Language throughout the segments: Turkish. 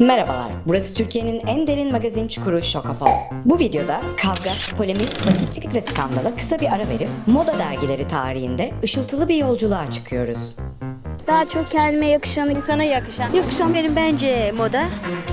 Merhabalar, burası Türkiye'nin en derin magazin çukuru Şokopol. Bu videoda kavga, polemik, basitlik ve skandala kısa bir ara verip moda dergileri tarihinde ışıltılı bir yolculuğa çıkıyoruz. Daha çok kendime yakışanı İnsana yakışan. Yakışan benim bence moda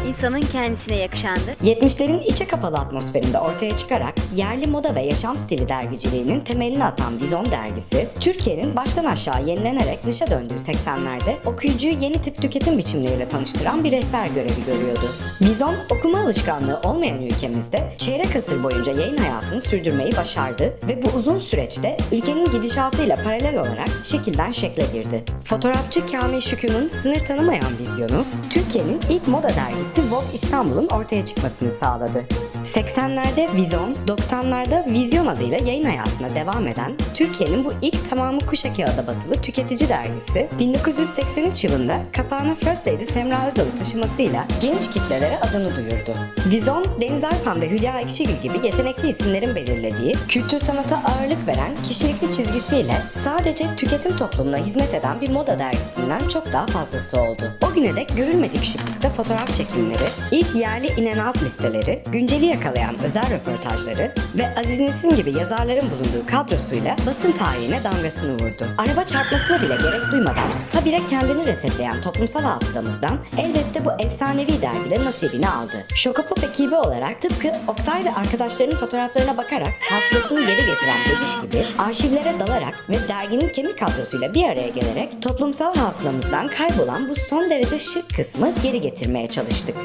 insanın kendisine yakışandır. 70'lerin içe kapalı atmosferinde ortaya çıkarak yerli moda ve yaşam stili dergiciliğinin temelini atan Vizon dergisi, Türkiye'nin baştan aşağı yenilenerek dışa döndüğü 80'lerde okuyucuyu yeni tip tüketim biçimleriyle tanıştıran bir rehber görevi görüyordu. Vizon, okuma alışkanlığı olmayan ülkemizde çeyrek asır boyunca yayın hayatını sürdürmeyi başardı ve bu uzun süreçte ülkenin gidişatıyla paralel olarak şekilden şekle girdi. Fotoğrafçı Kamil Şükrü'nün sınır tanımayan vizyonu, Türkiye'nin ilk moda dergisi Vogue İstanbul'un ortaya çıkmasını sağladı. 80'lerde Vizon, 90'larda Vizyon adıyla yayın hayatına devam eden Türkiye'nin bu ilk tamamı kuşa kağıda basılı tüketici dergisi 1983 yılında kapağına First Lady Semra Özal'ı taşımasıyla geniş kitlelere adını duyurdu. Vizon, Deniz Arpan ve Hülya Ekşigil gibi yetenekli isimlerin belirlediği, kültür sanata ağırlık veren kişilikli çizgisiyle sadece tüketim toplumuna hizmet eden bir moda dergisinden çok daha fazlası oldu. O güne dek görülmedik şıklıkta fotoğraf çekimleri, ilk yerli in and out listeleri, günceli yakalayan özel röportajları ve Aziz Nesin gibi yazarların bulunduğu kadrosuyla basın tarihine damgasını vurdu. Araba çarpmasına bile gerek duymadan habire kendini resetleyen toplumsal hafızamızdan elbette bu efsanevi dergide nasibini aldı. Şokopop ekibi olarak tıpkı Oktay ve arkadaşlarının fotoğraflarına bakarak hafızasını geri getiren Bediş gibi arşivlere dalarak ve derginin kemik kadrosuyla bir araya gelerek toplumsal hafızamızdan kaybolan bu son derece şık kısmı geri getirmeye çalıştık.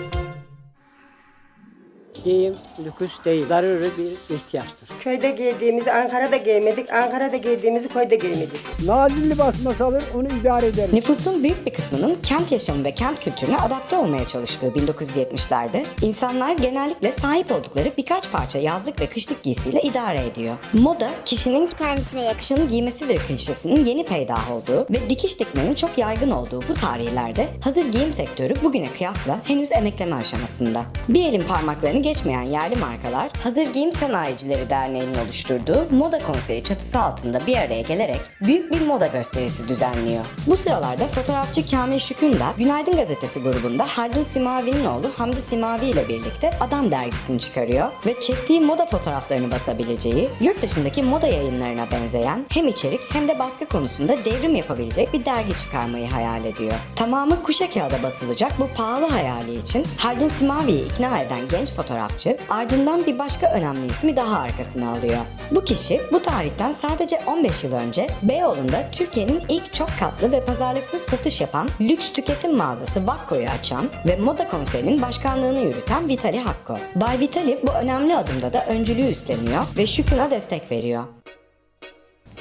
Giyim lüks değil, zaruri bir ihtiyaçtır. Köyde giydiğimizi Ankara'da giymedik, Ankara'da giydiğimizi köyde giymedik. Nazilli basması alır, onu idare ederiz. Nüfusun büyük bir kısmının kent yaşamı ve kent kültürüne adapte olmaya çalıştığı 1970'lerde insanlar genellikle sahip oldukları birkaç parça yazlık ve kışlık giysiyle idare ediyor. Moda kişinin kendisine yakışanı giymesidir klişesinin yeni peydah olduğu ve dikiş dikmenin çok yaygın olduğu bu tarihlerde hazır giyim sektörü bugüne kıyasla henüz emekleme aşamasında. Bir elin parmaklarını geçmeyen yerli markalar Hazır Giyim Sanayicileri Derneği'nin oluşturduğu Moda Konseyi çatısı altında bir araya gelerek büyük bir moda gösterisi düzenliyor. Bu sıralarda fotoğrafçı Kamil Şükün de Günaydın Gazetesi grubunda Haldun Simavi'nin oğlu Hamdi Simavi ile birlikte Adam dergisini çıkarıyor ve çektiği moda fotoğraflarını basabileceği, yurt dışındaki moda yayınlarına benzeyen hem içerik hem de baskı konusunda devrim yapabilecek bir dergi çıkarmayı hayal ediyor. Tamamı kuşa kağıda basılacak bu pahalı hayali için Haldun Simavi'yi ikna eden genç fotoğrafçı ardından bir başka önemli ismi daha arkasına alıyor. Bu kişi bu tarihten sadece 15 yıl önce Beyoğlu'nda Türkiye'nin ilk çok katlı ve pazarlıksız satış yapan lüks tüketim mağazası Vakko'yu açan ve moda konserinin başkanlığını yürüten Vitali Hakko. Bay Vitali bu önemli adımda da öncülüğü üstleniyor ve Şükün'a destek veriyor.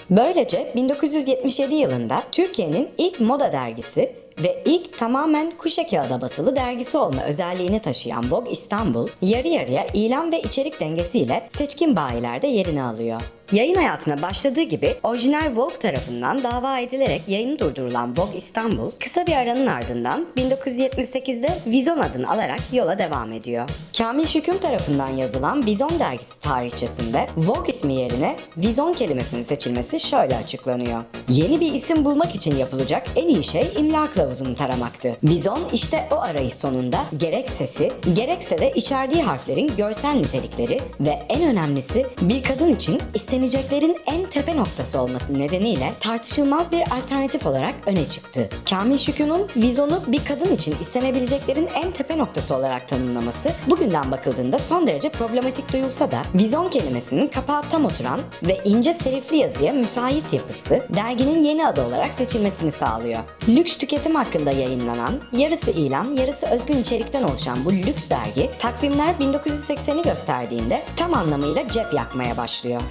Böylece 1977 yılında Türkiye'nin ilk moda dergisi ve ilk tamamen kuşa kağıda basılı dergisi olma özelliğini taşıyan Vogue İstanbul, yarı yarıya ilan ve içerik dengesiyle seçkin bayilerde yerini alıyor. Yayın hayatına başladığı gibi orijinal Vogue tarafından dava edilerek yayını durdurulan Vogue İstanbul, kısa bir aranın ardından 1978'de Vizon adını alarak yola devam ediyor. Kamil Şüküm tarafından yazılan Vizon dergisi tarihçesinde Vogue ismi yerine Vizon kelimesinin seçilmesi şöyle açıklanıyor. Yeni bir isim bulmak için yapılacak en iyi şey imla kılavuzunu taramaktı. Vizon işte o arayış sonunda gerek sesi, gerekse de içerdiği harflerin görsel nitelikleri ve en önemlisi bir kadın için isteneceklerin en tepe noktası olması nedeniyle tartışılmaz bir alternatif olarak öne çıktı. Kamil Şükün'ün Vizon'u bir kadın için istenebileceklerin en tepe noktası olarak tanımlaması bugünden bakıldığında son derece problematik duyulsa da Vizon kelimesinin kapağa tam oturan ve ince serifli yazıya müsait yapısı derginin yeni adı olarak seçilmesini sağlıyor. Lüks tüketim hakkında yayınlanan, yarısı ilan, yarısı özgün içerikten oluşan bu lüks dergi, takvimler 1980'i gösterdiğinde tam anlamıyla cep yakmaya başlıyor.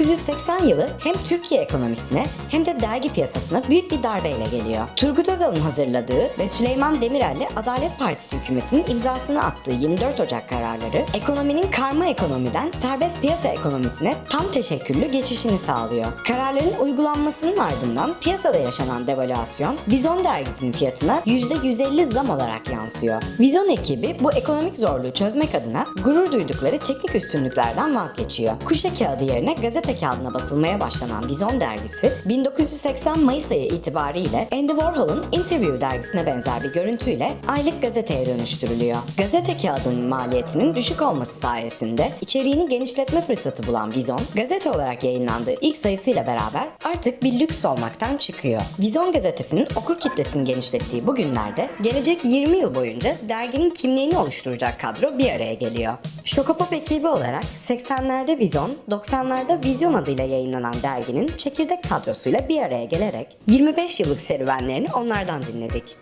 1980 yılı hem Türkiye ekonomisine hem de dergi piyasasına büyük bir darbeyle geliyor. Turgut Özal'ın hazırladığı ve Süleyman Demirel'le Adalet Partisi hükümetinin imzasını attığı 24 Ocak kararları, ekonominin karma ekonomiden serbest piyasa ekonomisine tam teşekküllü geçişini sağlıyor. Kararların uygulanmasının ardından piyasada yaşanan devalüasyon, Bizon dergisinin fiyatına %150 zam olarak yansıyor. Vizyon ekibi bu ekonomik zorluğu çözmek adına gurur duydukları teknik üstünlüklerden vazgeçiyor. Kuşe kağıdı yerine gazete kağıdına basılmaya başlanan Vizyon dergisi 1980 Mayıs ayı itibariyle Andy Warhol'un Interview dergisine benzer bir görüntüyle aylık gazeteye dönüştürülüyor. Gazete kağıdının maliyetinin düşük olması sayesinde içeriğini genişletme fırsatı bulan Vizon, gazete olarak yayınlandığı ilk sayısıyla beraber artık bir lüks olmaktan çıkıyor. Vizon gazetesinin okur kitlesini genişlettiği bu günlerde gelecek 20 yıl boyunca derginin kimliğini oluşturacak kadro bir araya geliyor. Şokopop ekibi olarak 80'lerde Vizon, 90'larda Vizyon adıyla yayınlanan derginin çekirdek kadrosuyla bir araya gelerek 25 yıllık serüvenlerini onlardan dinledik.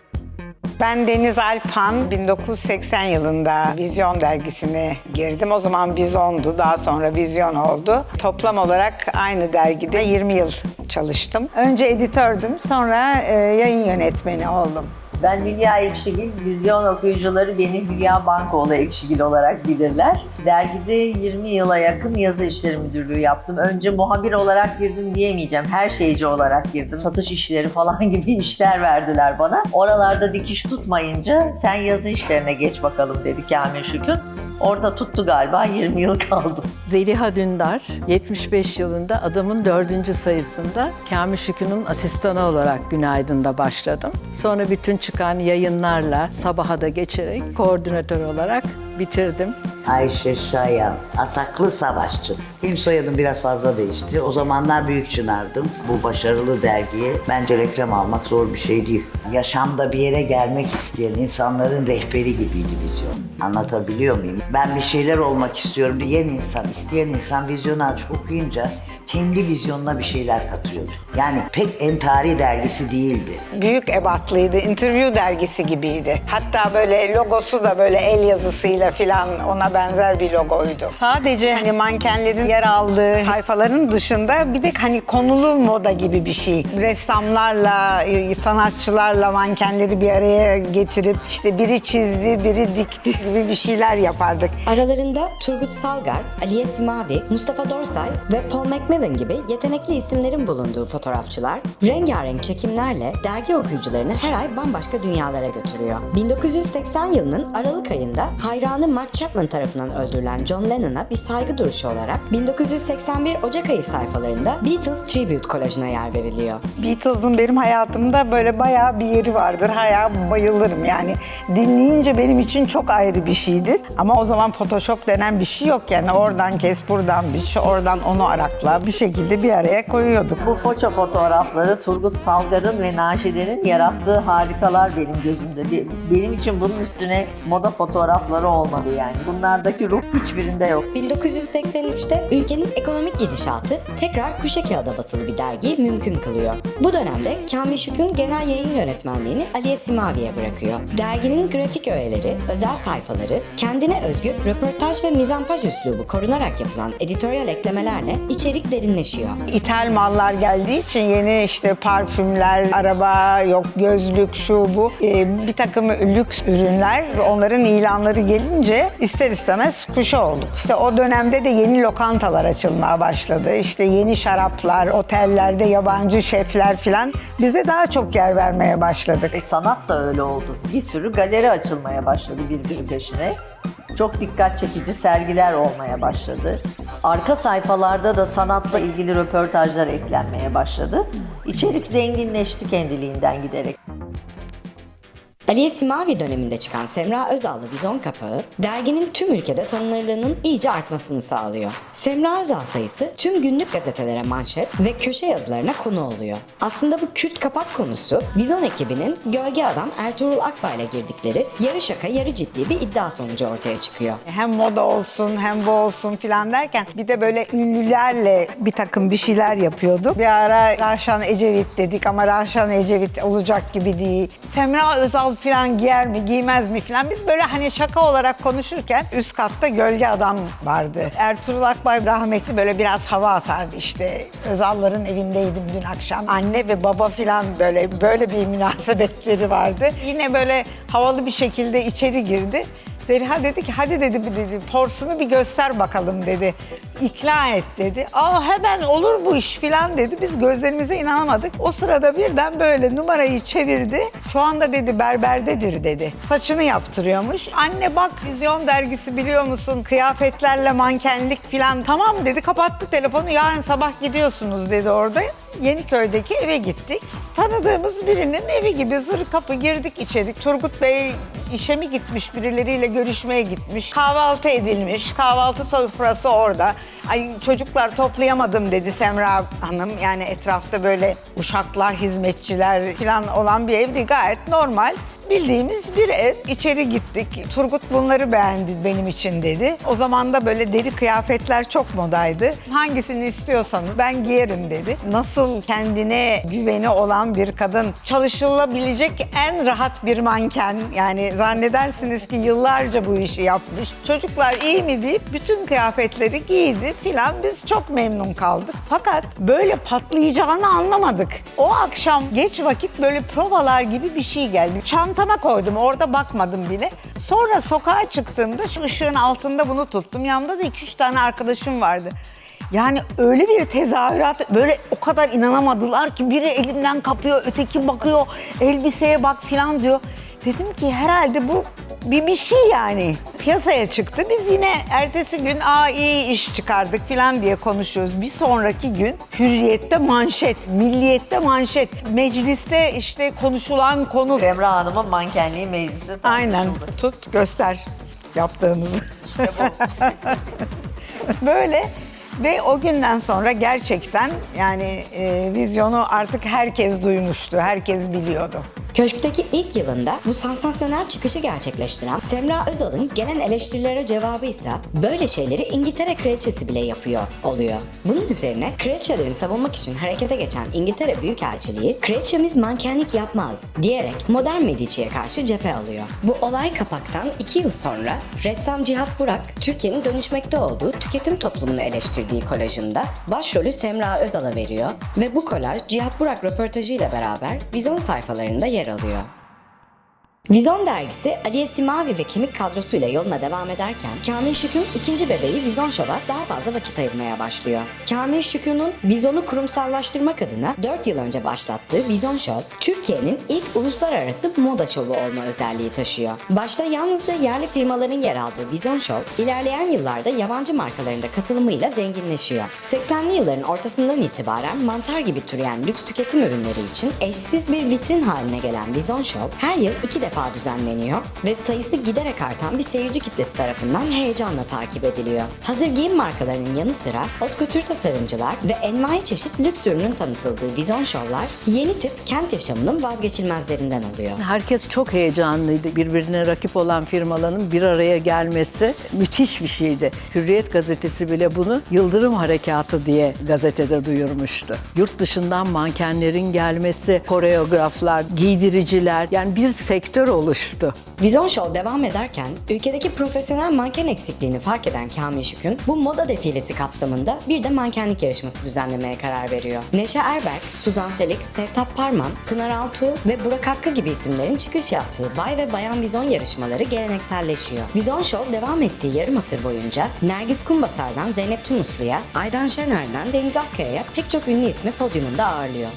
Ben Deniz Alpan, 1980 yılında Vizyon dergisine girdim. O zaman Vizon'du, daha sonra Vizyon oldu. Toplam olarak aynı dergide 20 yıl çalıştım. Önce editördüm, sonra e, yayın yönetmeni oldum. Ben Hülya Ekşigil, vizyon okuyucuları beni Hülya Bankoğlu Ekşigil olarak bilirler. Dergide 20 yıla yakın yazı işleri müdürlüğü yaptım. Önce muhabir olarak girdim diyemeyeceğim. Her şeyci olarak girdim. Satış işleri falan gibi işler verdiler bana. Oralarda dikiş tutmayınca sen yazı işlerine geç bakalım dedi Kamil Şükün. Orada tuttu galiba 20 yıl kaldım. Zeliha Dündar 75 yılında adamın dördüncü sayısında Kamil Şükrü'nün asistanı olarak Günaydın'da başladım. Sonra bütün çıkan yayınlarla sabaha da geçerek koordinatör olarak bitirdim. Ayşe Şayan, ataklı savaşçı. Benim soyadım biraz fazla değişti. O zamanlar Büyük Çınar'dım. Bu başarılı dergiye bence reklam almak zor bir şey değil. Yaşamda bir yere gelmek isteyen insanların rehberi gibiydi vizyon. Anlatabiliyor muyum? Ben bir şeyler olmak istiyorum diyen insan, isteyen insan vizyonu açıp okuyunca kendi vizyonuna bir şeyler katıyordu. Yani pek entari dergisi değildi. Büyük ebatlıydı, interview dergisi gibiydi. Hatta böyle logosu da böyle el yazısıyla filan ona benzer bir logoydu. Sadece hani mankenlerin yer aldığı sayfaların dışında bir de hani konulu moda gibi bir şey. Ressamlarla, e, sanatçılarla mankenleri bir araya getirip işte biri çizdi, biri dikti gibi bir şeyler yapardık. Aralarında Turgut Salgar, Aliye Simavi, Mustafa Dorsay ve Paul Macmillan gibi yetenekli isimlerin bulunduğu fotoğrafçılar rengarenk çekimlerle dergi okuyucularını her ay bambaşka dünyalara götürüyor. 1980 yılının Aralık ayında hayranı Mark Chapman tarafından öldürülen John Lennon'a bir saygı duruşu olarak 1981 Ocak ayı sayfalarında Beatles Tribute kolajına yer veriliyor. Beatles'ın benim hayatımda böyle bayağı bir yeri vardır. Hala bayılırım yani. Dinleyince benim için çok ayrı bir şeydir. Ama o zaman Photoshop denen bir şey yok yani. Oradan kes, buradan bir şey, oradan onu arakla. Bir şekilde bir araya koyuyorduk. Bu foça fotoğrafları Turgut Salgar'ın ve Naşide'nin yarattığı harikalar benim gözümde. Benim için bunun üstüne moda fotoğrafları olmadı yani. Bunlardaki ruh hiçbirinde yok. 1983'te ülkenin ekonomik gidişatı tekrar kuşe kağıda basılı bir dergiyi mümkün kılıyor. Bu dönemde Kamil Şükün genel yayın yönetmenliğini Aliye Simavi'ye bırakıyor. Derginin grafik öğeleri, özel sayfaları, kendine özgü röportaj ve mizampaj üslubu korunarak yapılan editoryal eklemelerle içerik derinleşiyor. İthal mallar geldiği için yeni işte parfümler, araba, yok gözlük, şu bu e, bir takım lüks ürünler ve onların ilanları gelince ister istemez kuşa olduk. İşte o dönemde de yeni lokantalar açılmaya başladı. İşte yeni şaraplar, otellerde yabancı şefler filan bize daha çok yer vermeye başladık. E, sanat da öyle oldu. Bir sürü galeri açılmaya başladı birbiri peşine. Çok dikkat çekici sergiler olmaya başladı. Arka sayfalarda da sanatla ilgili röportajlar eklenmeye başladı. İçerik zenginleşti kendiliğinden giderek. Aliye Simavi döneminde çıkan Semra Özal'lı Vizon Kapağı, derginin tüm ülkede tanınırlığının iyice artmasını sağlıyor. Semra Özal sayısı tüm günlük gazetelere manşet ve köşe yazılarına konu oluyor. Aslında bu kült kapak konusu, Vizon ekibinin gölge adam Ertuğrul Akbay'la girdikleri yarı şaka yarı ciddi bir iddia sonucu ortaya çıkıyor. Hem moda olsun hem bu olsun filan derken bir de böyle ünlülerle bir takım bir şeyler yapıyorduk. Bir ara Raşan Ecevit dedik ama Raşan Ecevit olacak gibi değil. Semra Özal filan giyer mi giymez mi filan biz böyle hani şaka olarak konuşurken üst katta gölge adam vardı. Ertuğrul Akbay rahmetli böyle biraz hava atardı işte. Özalların evindeydim dün akşam. Anne ve baba filan böyle böyle bir münasebetleri vardı. Yine böyle havalı bir şekilde içeri girdi. Zeliha dedi ki hadi dedi, bir dedi porsunu bir göster bakalım dedi. ikna et dedi. Aa hemen olur bu iş filan dedi. Biz gözlerimize inanamadık. O sırada birden böyle numarayı çevirdi. Şu anda dedi berberdedir dedi. Saçını yaptırıyormuş. Anne bak vizyon dergisi biliyor musun? Kıyafetlerle mankenlik filan. Tamam dedi kapattı telefonu. Yarın sabah gidiyorsunuz dedi orada. Yeniköy'deki eve gittik. Tanıdığımız birinin evi gibi zır kapı girdik içeri. Turgut Bey işe mi gitmiş birileriyle görüşmeye gitmiş. Kahvaltı edilmiş. Kahvaltı sofrası orada. Ay çocuklar toplayamadım dedi Semra Hanım. Yani etrafta böyle uşaklar, hizmetçiler falan olan bir evdi. Gayet normal. Bildiğimiz bir ev. İçeri gittik. Turgut bunları beğendi benim için dedi. O zaman da böyle deri kıyafetler çok modaydı. Hangisini istiyorsanız ben giyerim dedi. Nasıl kendine güveni olan bir kadın. Çalışılabilecek en rahat bir manken. Yani zannedersiniz ki yıllarca bu işi yapmış. Çocuklar iyi mi deyip bütün kıyafetleri giydi filan. Biz çok memnun kaldık. Fakat böyle patlayacağını anlamadık. O akşam geç vakit böyle provalar gibi bir şey geldi. Çantama koydum orada bakmadım bile. Sonra sokağa çıktığımda şu ışığın altında bunu tuttum. Yanımda da 2-3 tane arkadaşım vardı. Yani öyle bir tezahürat, böyle o kadar inanamadılar ki biri elimden kapıyor, öteki bakıyor, elbiseye bak filan diyor. Dedim ki herhalde bu bir bir şey yani. Piyasaya çıktı. Biz yine ertesi gün aa iyi iş çıkardık filan diye konuşuyoruz. Bir sonraki gün Hürriyet'te manşet, Milliyet'te manşet, mecliste işte konuşulan konu. Semra Hanım'ın mankenliği mecliste Aynen tartışıldı. tut göster yaptığımızı. Böyle ve o günden sonra gerçekten yani e, vizyonu artık herkes duymuştu, herkes biliyordu. Köşkteki ilk yılında bu sansasyonel çıkışı gerçekleştiren Semra Özal'ın gelen eleştirilere cevabı ise böyle şeyleri İngiltere kraliçesi bile yapıyor oluyor. Bunun üzerine kraliçelerin savunmak için harekete geçen İngiltere Büyükelçiliği kraliçemiz mankenlik yapmaz diyerek modern Medici'ye karşı cephe alıyor. Bu olay kapaktan iki yıl sonra ressam Cihat Burak Türkiye'nin dönüşmekte olduğu tüketim toplumunu eleştirdiği kolajında başrolü Semra Özal'a veriyor ve bu kolaj Cihat Burak röportajıyla beraber vizyon sayfalarında yer alıyor. Vizon dergisi Aliye Simavi ve kemik kadrosuyla yoluna devam ederken Kamil Şükün ikinci bebeği Vizon Show'a daha fazla vakit ayırmaya başlıyor. Kamil Şükün'ün Vizon'u kurumsallaştırmak adına 4 yıl önce başlattığı Vizon Show, Türkiye'nin ilk uluslararası moda şovu olma özelliği taşıyor. Başta yalnızca yerli firmaların yer aldığı Vizon Show, ilerleyen yıllarda yabancı markaların da katılımıyla zenginleşiyor. 80'li yılların ortasından itibaren mantar gibi türeyen lüks tüketim ürünleri için eşsiz bir vitrin haline gelen Vizon Show her yıl iki defa düzenleniyor ve sayısı giderek artan bir seyirci kitlesi tarafından heyecanla takip ediliyor. Hazır giyim markalarının yanı sıra haute couture tasarımcılar ve envai çeşit lüks ürünün tanıtıldığı Vizon Show'lar yeni tip kent yaşamının vazgeçilmezlerinden oluyor. Herkes çok heyecanlıydı. Birbirine rakip olan firmaların bir araya gelmesi müthiş bir şeydi. Hürriyet gazetesi bile bunu Yıldırım Harekatı diye gazetede duyurmuştu. Yurt dışından mankenlerin gelmesi, koreograflar, giydiriciler yani bir sektör oluştu. Vizon Show devam ederken ülkedeki profesyonel manken eksikliğini fark eden Kamil Şükün bu moda defilesi kapsamında bir de mankenlik yarışması düzenlemeye karar veriyor. Neşe Erberk, Suzan Selik, Sevtap Parman, Pınar Altuğ ve Burak Hakkı gibi isimlerin çıkış yaptığı bay ve bayan vizon yarışmaları gelenekselleşiyor. Vizon Show devam ettiği yarım asır boyunca Nergis Kumbasar'dan Zeynep Tunuslu'ya, Aydan Şener'den Deniz Akkaya'ya pek çok ünlü ismi podyumunda ağırlıyor.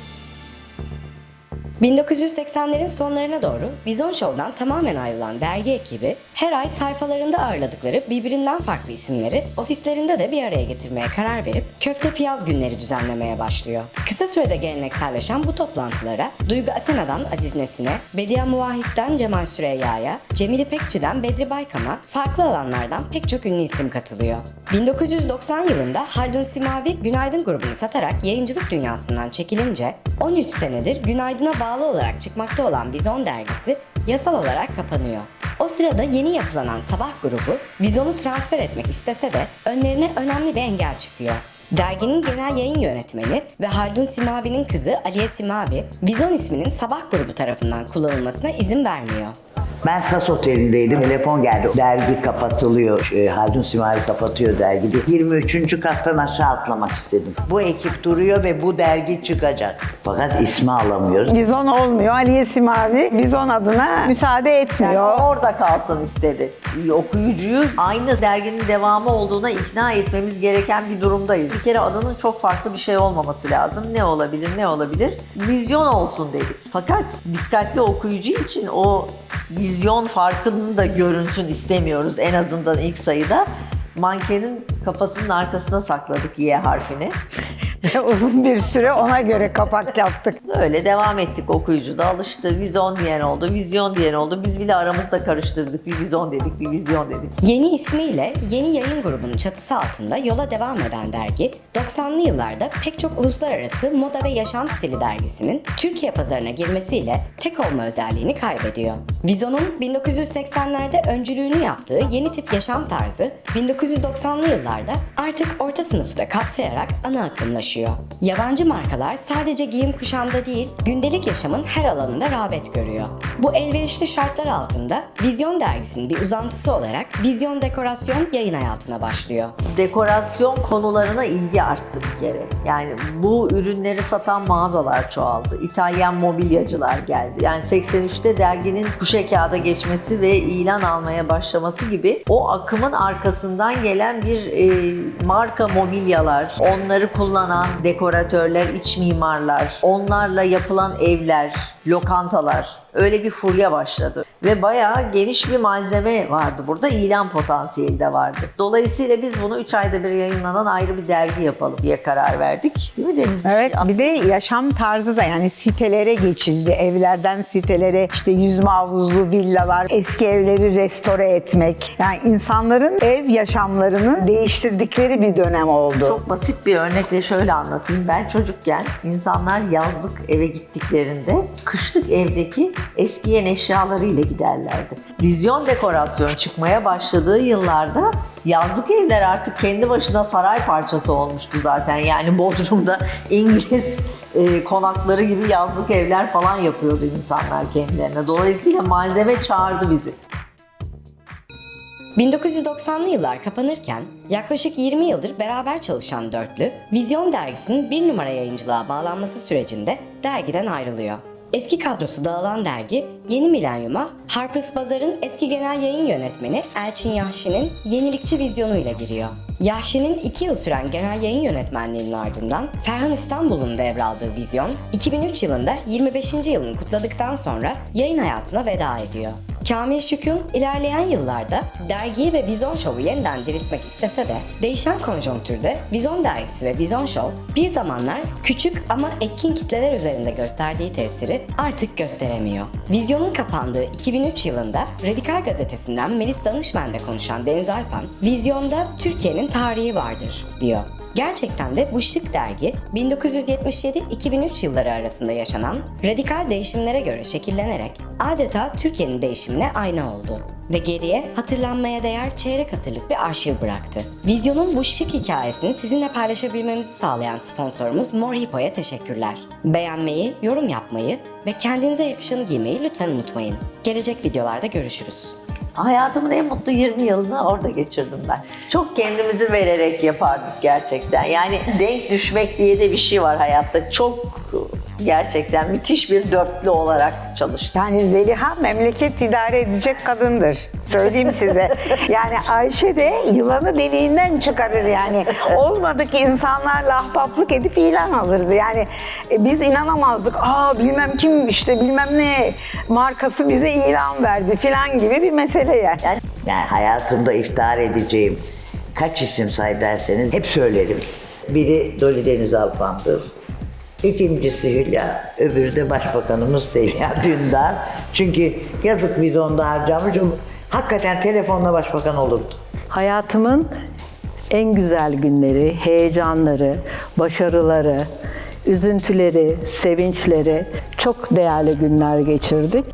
1980'lerin sonlarına doğru Vizon Show'dan tamamen ayrılan dergi ekibi her ay sayfalarında ağırladıkları birbirinden farklı isimleri ofislerinde de bir araya getirmeye karar verip köfte piyaz günleri düzenlemeye başlıyor. Kısa sürede gelenekselleşen bu toplantılara Duygu Asena'dan Aziz Nesin'e, Bediye Muvahit'ten Cemal Süreyya'ya, Cemil İpekçi'den Bedri Baykam'a farklı alanlardan pek çok ünlü isim katılıyor. 1990 yılında Haldun Simavi Günaydın grubunu satarak yayıncılık dünyasından çekilince 13 senedir Günaydın'a bağlı olarak çıkmakta olan Vizon dergisi yasal olarak kapanıyor. O sırada yeni yapılanan Sabah grubu Vizon'u transfer etmek istese de önlerine önemli bir engel çıkıyor. Derginin genel yayın yönetmeni ve Haldun Simavi'nin kızı Aliye Simavi, Vizon isminin Sabah grubu tarafından kullanılmasına izin vermiyor. Ben Sas Oteli'ndeydim. Telefon geldi. Dergi kapatılıyor. E, Haldun Simari kapatıyor dergi. diye. 23. kattan aşağı atlamak istedim. Bu ekip duruyor ve bu dergi çıkacak. Fakat ismi alamıyoruz. Vizon olmuyor. Aliye Simavi Vizon adına müsaade Yani etmiyor. orada kalsın istedi. Okuyucuyu aynı derginin devamı olduğuna ikna etmemiz gereken bir durumdayız. Bir kere adının çok farklı bir şey olmaması lazım. Ne olabilir, ne olabilir? Vizyon olsun dedik. Fakat dikkatli okuyucu için o vizyon farkının da görünsün istemiyoruz en azından ilk sayıda. Mankenin kafasının arkasına sakladık Y harfini. Uzun bir süre ona göre kapak yaptık. Öyle devam ettik okuyucu da alıştı. Vizyon diyen oldu, vizyon diyen oldu. Biz bile aramızda karıştırdık. Bir vizyon dedik, bir vizyon dedik. Yeni ismiyle yeni yayın grubunun çatısı altında yola devam eden dergi, 90'lı yıllarda pek çok uluslararası moda ve yaşam stili dergisinin Türkiye pazarına girmesiyle tek olma özelliğini kaybediyor. Vizon'un 1980'lerde öncülüğünü yaptığı yeni tip yaşam tarzı 1990'lı yıllarda artık orta sınıfta kapsayarak ana akımlaşıyor. Yabancı markalar sadece giyim kuşamda değil, gündelik yaşamın her alanında rağbet görüyor. Bu elverişli şartlar altında Vizyon dergisinin bir uzantısı olarak Vizyon Dekorasyon yayın hayatına başlıyor. Dekorasyon konularına ilgi arttı bir kere. Yani bu ürünleri satan mağazalar çoğaldı. İtalyan mobilyacılar geldi. Yani 83'te derginin kuşe kağıda geçmesi ve ilan almaya başlaması gibi o akımın arkasından gelen bir e, marka mobilyalar, onları kullanan dekoratörler, iç mimarlar, onlarla yapılan evler, lokantalar öyle bir furya başladı. Ve bayağı geniş bir malzeme vardı burada. ilan potansiyeli de vardı. Dolayısıyla biz bunu 3 ayda bir yayınlanan ayrı bir dergi yapalım diye karar verdik. Değil mi Deniz? Evet bir de yaşam tarzı da yani sitelere geçildi. Evlerden sitelere işte yüzme havuzlu villalar, eski evleri restore etmek. Yani insanların ev yaşamlarını değiştirdikleri bir dönem oldu. Çok basit bir örnekle şöyle anlatayım. Ben çocukken insanlar yazlık eve gittiklerinde kışlık evdeki eskiyen eşyalarıyla giderlerdi. Vizyon dekorasyon çıkmaya başladığı yıllarda yazlık evler artık kendi başına saray parçası olmuştu zaten. Yani Bodrum'da İngiliz e, konakları gibi yazlık evler falan yapıyordu insanlar kendilerine. Dolayısıyla malzeme çağırdı bizi. 1990'lı yıllar kapanırken yaklaşık 20 yıldır beraber çalışan dörtlü, Vizyon dergisinin bir numara yayıncılığa bağlanması sürecinde dergiden ayrılıyor. Eski kadrosu dağılan dergi, yeni milenyuma Harper's Bazaar'ın eski genel yayın yönetmeni Elçin Yahşi'nin yenilikçi vizyonuyla giriyor. Yahşi'nin 2 yıl süren genel yayın yönetmenliğinin ardından Ferhan İstanbul'un devraldığı vizyon, 2003 yılında 25. yılını kutladıktan sonra yayın hayatına veda ediyor. Kamil Şükün ilerleyen yıllarda dergiyi ve Vizon Show'u yeniden diriltmek istese de değişen konjonktürde Vizon dergisi ve Vizon Show bir zamanlar küçük ama etkin kitleler üzerinde gösterdiği tesiri artık gösteremiyor. Vizyonun kapandığı 2003 yılında Radikal Gazetesi'nden Melis Danışmen'de konuşan Deniz Alpan, Vizyonda Türkiye'nin tarihi vardır diyor. Gerçekten de bu şık dergi 1977-2003 yılları arasında yaşanan radikal değişimlere göre şekillenerek adeta Türkiye'nin değişimine ayna oldu ve geriye hatırlanmaya değer çeyrek asırlık bir arşiv bıraktı. Vizyonun bu şık hikayesini sizinle paylaşabilmemizi sağlayan sponsorumuz Mor Hippo'ya teşekkürler. Beğenmeyi, yorum yapmayı ve kendinize yakışanı giymeyi lütfen unutmayın. Gelecek videolarda görüşürüz. Hayatımın en mutlu 20 yılını orada geçirdim ben. Çok kendimizi vererek yapardık gerçekten. Yani denk düşmek diye de bir şey var hayatta. Çok gerçekten müthiş bir dörtlü olarak çalıştık. Yani Zeliha memleket idare edecek kadındır. Söyleyeyim size. Yani Ayşe de yılanı deliğinden çıkarır yani. Olmadık insanlarla ahbaplık edip ilan alırdı. Yani e, biz inanamazdık. Aa bilmem kim işte bilmem ne markası bize ilan verdi filan gibi bir mesele yani. Yani hayatımda iftihar edeceğim kaç isim say derseniz hep söylerim. Biri Doli Deniz Alpan'dır. İkincisi Hülya, öbürü de Başbakanımız Zeliha Dündar. Çünkü yazık vizyonda harcamışım. Hakikaten telefonla başbakan olurdu. Hayatımın en güzel günleri, heyecanları, başarıları, üzüntüleri, sevinçleri çok değerli günler geçirdik.